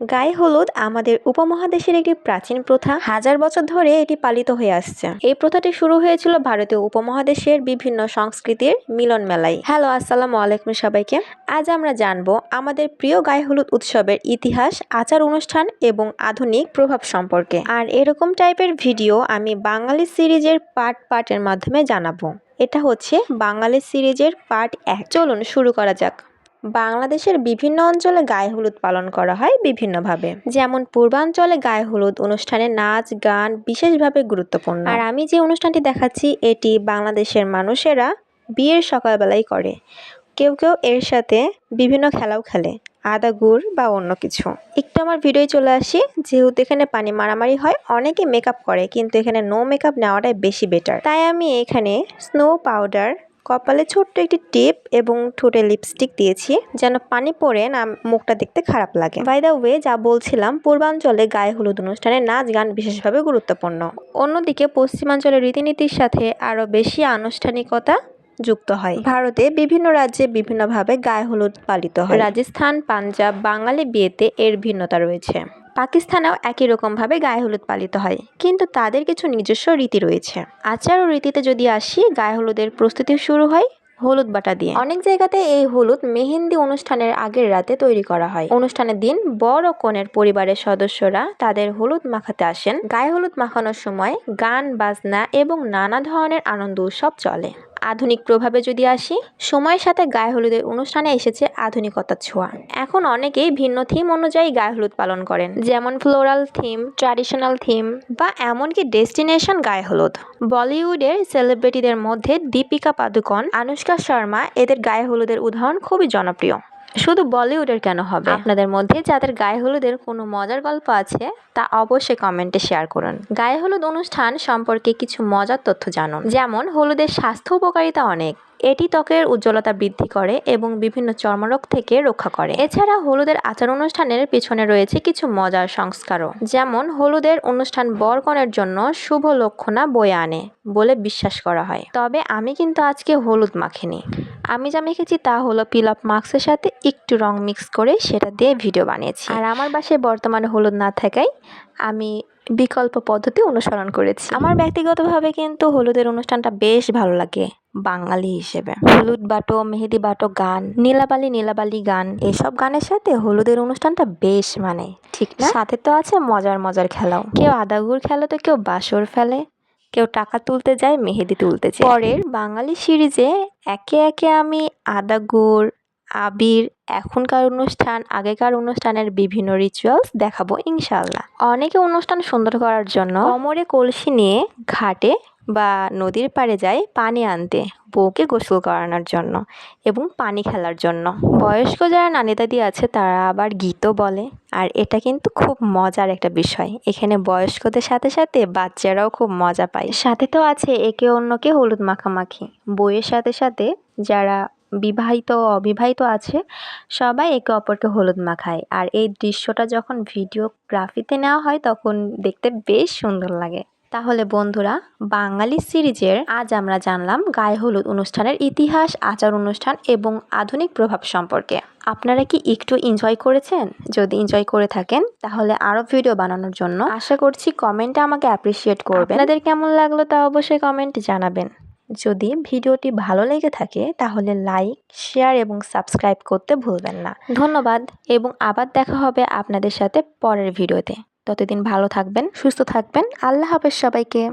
গায়ে হলুদ আমাদের উপমহাদেশের একটি প্রাচীন প্রথা। হাজার বছর ধরে এটি পালিত হয়ে আসছে। এই প্রথাটি শুরু হয়েছিল ভারতীয় উপমহাদেশের বিভিন্ন সংস্কৃতির মিলন মেলায়। হ্যালো, আসসালামু আলাইকুম সবাইকে। আজ আমরা জানব আমাদের প্রিয় গায়ে হলুদ উৎসবের ইতিহাস, আচার অনুষ্ঠান এবং আধুনিক প্রভাব সম্পর্কে। আর এরকম টাইপের ভিডিও আমি বাঙালি সিরিজের পার্ট পার্টের মাধ্যমে জানাব। এটা হচ্ছে বাঙালি সিরিজের পার্ট এক। চলুন শুরু করা যাক। বাংলাদেশের বিভিন্ন অঞ্চলে গায়ে হলুদ পালন করা হয় বিভিন্নভাবে। যেমন পূর্বাঞ্চলে গায়ে হলুদ অনুষ্ঠানে নাচ, গান বিশেষভাবে গুরুত্বপূর্ণ। আর আমি যে অনুষ্ঠানটি দেখাচ্ছি, এটি বাংলাদেশের মানুষেরা বিয়ের সকালবেলায় করে। কেউ কেউ এর সাথে বিভিন্ন খেলাও খেলে, আদা গুড় বা অন্য কিছু। একটু আমার ভিডিওয় চলে আসি, যেহেতু এখানে পানি মারামারি হয়, অনেকে মেকআপ করে, কিন্তু এখানে নো মেকআপ নেওয়াটাই বেশি বেটার তাই আমি এখানে স্নো পাউডার কপালে ছোট্ট একটি টিপ এবং ঠোঁটে লিপস্টিক দিয়েছি, যেন পানি পরে না, মুখটা দেখতে খারাপ লাগে। বাই দ্য ওয়ে যা বলছিলাম, পূর্বাঞ্চলে গায়ে হলুদ অনুষ্ঠানে নাচ গান বিশেষভাবে গুরুত্বপূর্ণ। অন্যদিকে পশ্চিমাঞ্চলের রীতিনীতির সাথে আরও বেশি আনুষ্ঠানিকতা যুক্ত হয়। ভারতে বিভিন্ন রাজ্যে বিভিন্নভাবে গায়ে হলুদ পালিত হয়। রাজস্থান, পাঞ্জাব, বাঙালি বিয়েতে এর ভিন্নতা রয়েছে। পাকিস্তানেও একই রকমভাবে গায়ে হলুদ পালিত হয়। কিন্তু তাদের কিছু নিজস্ব রীতি রয়েছে। আচার ও রীতিতে যদি আসি, গায়ে হলুদের প্রস্তুতি শুরু হয় হলুদ বাটা দিয়ে। অনেক জায়গাতে এই হলুদ মেহেন্দি অনুষ্ঠানের আগের রাতে তৈরি করা হয়। অনুষ্ঠানের দিন বড় কনের পরিবারের সদস্যরা তাদের হলুদ মাখাতে আসেন। গায়ে হলুদ মাখানোর সময় গান, বাজনা এবং নানা ধরনের আনন্দ উৎসব চলে। আধুনিক প্রভাবে যদি আসি, সময়ের সাথে গায়ে হলুদের অনুষ্ঠানে এসেছে আধুনিকতার ছোঁয়া। এখন অনেকেই ভিন্ন থিম অনুযায়ী গায়ে হলুদ পালন করেন, যেমন ফ্লোরাল থিম ট্র্যাডিশনাল থিম বা এমনকি ডেস্টিনেশন গায়ে হলুদ। বলিউডের সেলিব্রিটিদের মধ্যে দীপিকা পাদুকন, আনুষ্কা শর্মা এদের গায়ে হলুদের উদাহরণ খুবই জনপ্রিয়। শুধু বলিউডের কেন হবে? আপনাদের মধ্যে যাদের গায়ে হলুদের কোনো মজার গল্প আছে তা অবশ্যই কমেন্টে শেয়ার করুন। গায়ে হলুদ অনুষ্ঠান সম্পর্কে কিছু মজার তথ্য জানুন। যেমন হলুদের স্বাস্থ্য উপকারিতা অনেক। এটি ত্বকের উজ্জ্বলতা বৃদ্ধি করে এবং বিভিন্ন চর্মরোগ থেকে রক্ষা করে। এছাড়া হলুদের আচার অনুষ্ঠানের পিছনে রয়েছে কিছু মজার সংস্কারও, যেমন হলুদের অনুষ্ঠান বরকনের জন্য শুভ লক্ষণা বয়ে আনে বলে বিশ্বাস করা হয়। তবে আমি কিন্তু আজকে হলুদ মাখিনি। আমি যা মেখেছি তা হলো পিল আপ মাস্কের সাথে একটু রং মিক্স করে সেটা দিয়ে ভিডিও বানিয়েছি। আর আমার বাসায় বর্তমানে হলুদ না থাকায় আমি বিকল্প পদ্ধতি অনুসরণ করেছি। আমার ব্যক্তিগতভাবে কিন্তু হলুদের অনুষ্ঠানটা বেশ ভালো লাগে, বাঙালি হিসেবে। হলুদ বাটো, মেহেদি বাটো গান, নীলাবালি নীলাবালি গান, এসব গানের সাথে হলুদের অনুষ্ঠানটা বেশ মানে ঠিক না? সাথে তো আছে মজার মজার খেলাও। কেউ আদাগুড় খেলে তো কেউ বাসর ফেলে, কেউ টাকা তুলতে যায়, মেহেদি তুলতে যায়। পরের বাঙালি সিরিজে একে একে আমি আদা গুড় আবির এখনকার অনুষ্ঠান, আগেকার অনুষ্ঠানের বিভিন্ন রিচুয়ালস দেখাবো ইনশাল্লাহ অনেকে অনুষ্ঠান সুন্দর করার জন্য কোমরে কলসি নিয়ে ঘাটে বা নদীর পাড়ে যায় পানি আনতে, বউকে গোসল করানোর জন্য এবং পানি খেলার জন্য। বয়স্ক যারা নানি দাদি আছে, তারা আবার গীতও বলে। আর এটা কিন্তু খুব মজার একটা বিষয়। এখানে বয়স্কদের সাথে সাথে বাচ্চারাও খুব মজা পায়। সাথে তো আছে একে অন্যকে হলুদ মাখামাখি। বইয়ের সাথে সাথে যারা বিবাহিত অবিবাহিত আছে, সবাই একে অপরকে হলুদ মাখায়। আর এই দৃশ্যটা যখন ভিডিওগ্রাফিতে নেওয়া হয়, তখন দেখতে বেশ সুন্দর লাগে। তাহলে বন্ধুরা, বাঙালি সিরিজের আজ আমরা জানলাম গায়ে হলুদ অনুষ্ঠানের ইতিহাস, আচার অনুষ্ঠান এবং আধুনিক প্রভাব সম্পর্কে। আপনারা কি একটু এনজয় করেছেন? যদি এনজয় করে থাকেন, তাহলে আরও ভিডিও বানানোর জন্য আশা করছি কমেন্টে আমাকে অ্যাপ্রিসিয়েট করবেন। আপনাদের কেমন লাগল তা অবশ্যই কমেন্টে জানাবেন। যদি ভিডিওটি ভালো লেগে থাকে, তাহলে লাইক, শেয়ার এবং সাবস্ক্রাইব করতে ভুলবেন না। ধন্যবাদ এবং আবার দেখা হবে আপনাদের সাথে পরের ভিডিওতে। ততদিন ভালো থাকবেন, সুস্থ থাকবেন। আল্লাহ হাফেজ সবাইকে।